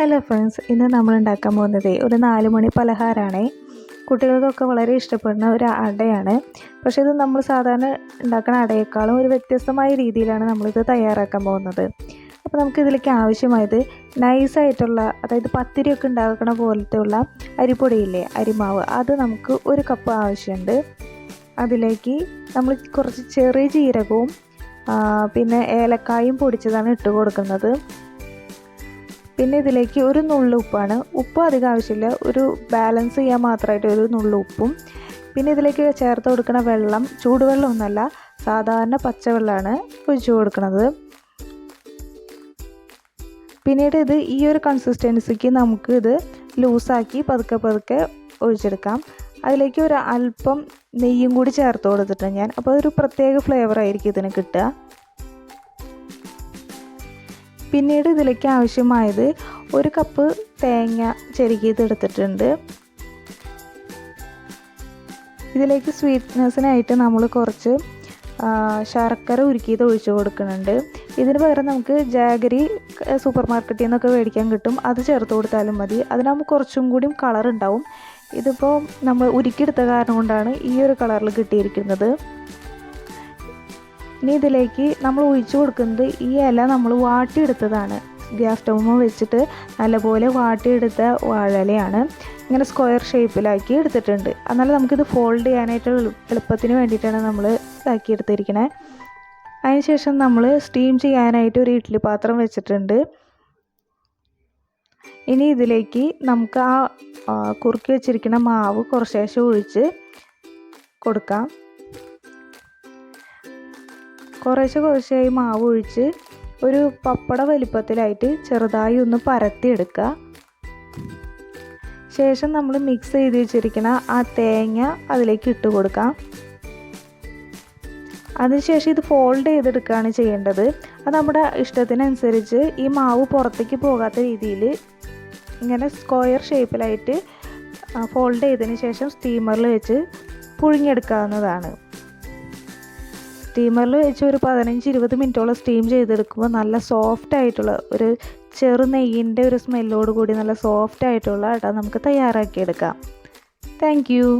Hello friends ഇന്ന് നമ്മൾ ഉണ്ടാക്കാൻ പോകുന്നത് ഒരു നാല് മണി പലഹാരമാണ്. കുട്ടികൾക്കൊക്കെ വളരെ ഇഷ്ടപ്പെടുന്ന ഒരു അടയാണ്. പക്ഷേ ഇത് നമ്മൾ സാധാരണ ഉണ്ടാക്കുന്ന അടയേക്കാളും ഒരു വ്യത്യസ്തമായ രീതിയിലാണ് നമ്മളിത് തയ്യാറാക്കാൻ പോകുന്നത്. അപ്പോൾ നമുക്ക് ഇതിലേക്ക് ആവശ്യമായത് നൈസായിട്ടുള്ള അതായത് പത്തിരിയൊക്കെ ഉണ്ടാക്കുന്ന പോലത്തെ ഉള്ള അരിപ്പൊടിയില്ലേ അരിമാവ്. അത് നമുക്ക് ഒരു കപ്പ് ആവശ്യമുണ്ട്. അതിലേക്ക് നമ്മൾ കുറച്ച് ചെറിയ ജീരകവും പിന്നെ ഏലക്കായും പൊടിച്ചതാണ് ഇട്ട് കൊടുക്കുന്നത്. പിന്നെ ഇതിലേക്ക് ഒരു നുള്ളു ഉപ്പാണ്. ഉപ്പ് അധികം ആവശ്യമില്ല. ഒരു ബാലൻസ് ചെയ്യാൻ മാത്രമായിട്ട് ഒരു നുള്ളു ഉപ്പും. പിന്നെ ഇതിലേക്ക് ചേർത്ത് കൊടുക്കുന്ന വെള്ളം ചൂടുവെള്ളമൊന്നുമല്ല സാധാരണ പച്ചവെള്ളമാണ് ഒഴിച്ചു കൊടുക്കുന്നത്. പിന്നീട് ഇത് ഈ ഒരു കൺസിസ്റ്റൻസിക്ക് നമുക്ക് ഇത് ലൂസാക്കി പതുക്കെ പതുക്കെ ഒഴിച്ചെടുക്കാം. അതിലേക്ക് ഒരു അല്പം നെയ്യും കൂടി ചേർത്ത് കൊടുത്തിട്ടുണ്ട് ഞാൻ. അപ്പോൾ ഒരു പ്രത്യേക ഫ്ലേവർ ആയിരിക്കും ഇതിന് കിട്ടുക. പിന്നീട് ഇതിലേക്ക് ആവശ്യമായത് ഒരു കപ്പ് തേങ്ങ ചെരുകിയത് എടുത്തിട്ടുണ്ട് ഇതിലേക്ക് സ്വീറ്റ്നെസ്സിനായിട്ട് നമ്മൾ കുറച്ച് ശർക്കര ഉരുക്കിയത് ഒഴിച്ചു കൊടുക്കുന്നുണ്ട്. ഇതിന് പകരം നമുക്ക് ജാഗരി സൂപ്പർ മാർക്കറ്റിൽ നിന്നൊക്കെ മേടിക്കാൻ കിട്ടും. അത് ചേർത്ത് കൊടുത്താലും മതി. അതിനാകുമ്പോൾ കുറച്ചും കൂടിയും കളർ ഉണ്ടാവും. ഇതിപ്പോൾ നമ്മൾ ഉരുക്കിയെടുത്ത കാരണം കൊണ്ടാണ് ഈ ഒരു കളറിൽ കിട്ടിയിരിക്കുന്നത്. ഇനി ഇതിലേക്ക് നമ്മൾ ഒഴിച്ചു കൊടുക്കുന്നത് ഈ ഇല നമ്മൾ വാട്ടിയെടുത്തതാണ്. ഗ്യാസ് സ്റ്റൗമ്മ വെച്ചിട്ട് നല്ലപോലെ വാട്ടിയെടുത്ത വാഴലയാണ് ഇങ്ങനെ സ്ക്വയർ ഷേപ്പിലാക്കി എടുത്തിട്ടുണ്ട്. എന്നാലും നമുക്കിത് ഫോൾഡ് ചെയ്യാനായിട്ട് എളുപ്പത്തിന് വേണ്ടിയിട്ടാണ് നമ്മൾ ഇതാക്കി എടുത്തിരിക്കണേ. അതിനുശേഷം നമ്മൾ സ്റ്റീം ചെയ്യാനായിട്ട് ഒരു ഇഡ്ഡലി പാത്രം വെച്ചിട്ടുണ്ട്. ഇനി ഇതിലേക്ക് നമുക്ക് ആ കുറുക്കി വെച്ചിരിക്കുന്ന മാവ് കുറച്ചേശം ഒഴിച്ച് കൊടുക്കാം. കുറേശ്ശെ കുറേശ്ശെയായി മാവ് ഒഴിച്ച് ഒരു പപ്പട വലിപ്പത്തിലായിട്ട് ചെറുതായി ഒന്ന് പരത്തിയെടുക്കുക. ശേഷം നമ്മൾ മിക്സ് ചെയ്ത് വെച്ചിരിക്കുന്ന ആ തേങ്ങ അതിലേക്ക് ഇട്ട് കൊടുക്കാം അതിനുശേഷം ഇത് ഫോൾഡ് ചെയ്തെടുക്കുകയാണ് ചെയ്യേണ്ടത്. അത് നമ്മുടെ ഇഷ്ടത്തിനനുസരിച്ച് ഈ മാവ് പുറത്തേക്ക് പോകാത്ത രീതിയിൽ ഇങ്ങനെ സ്ക്വയർ ഷേപ്പിലായിട്ട് ഫോൾഡ് ചെയ്തതിന് ശേഷം സ്റ്റീമറിൽ വെച്ച് പുഴുങ്ങിയെടുക്കാവുന്നതാണ്. സ്റ്റീമറിൽ വെച്ച് ഒരു പതിനഞ്ച് ഇരുപത് മിനിറ്റോളം സ്റ്റീം ചെയ്തെടുക്കുമ്പോൾ നല്ല സോഫ്റ്റ് ആയിട്ടുള്ള ഒരു ചെറു നെയ്യിന്റെ ഒരു സ്മെല്ലോട് കൂടി നല്ല സോഫ്റ്റ് ആയിട്ടുള്ള അട നമുക്ക് തയ്യാറാക്കിയെടുക്കാം. താങ്ക്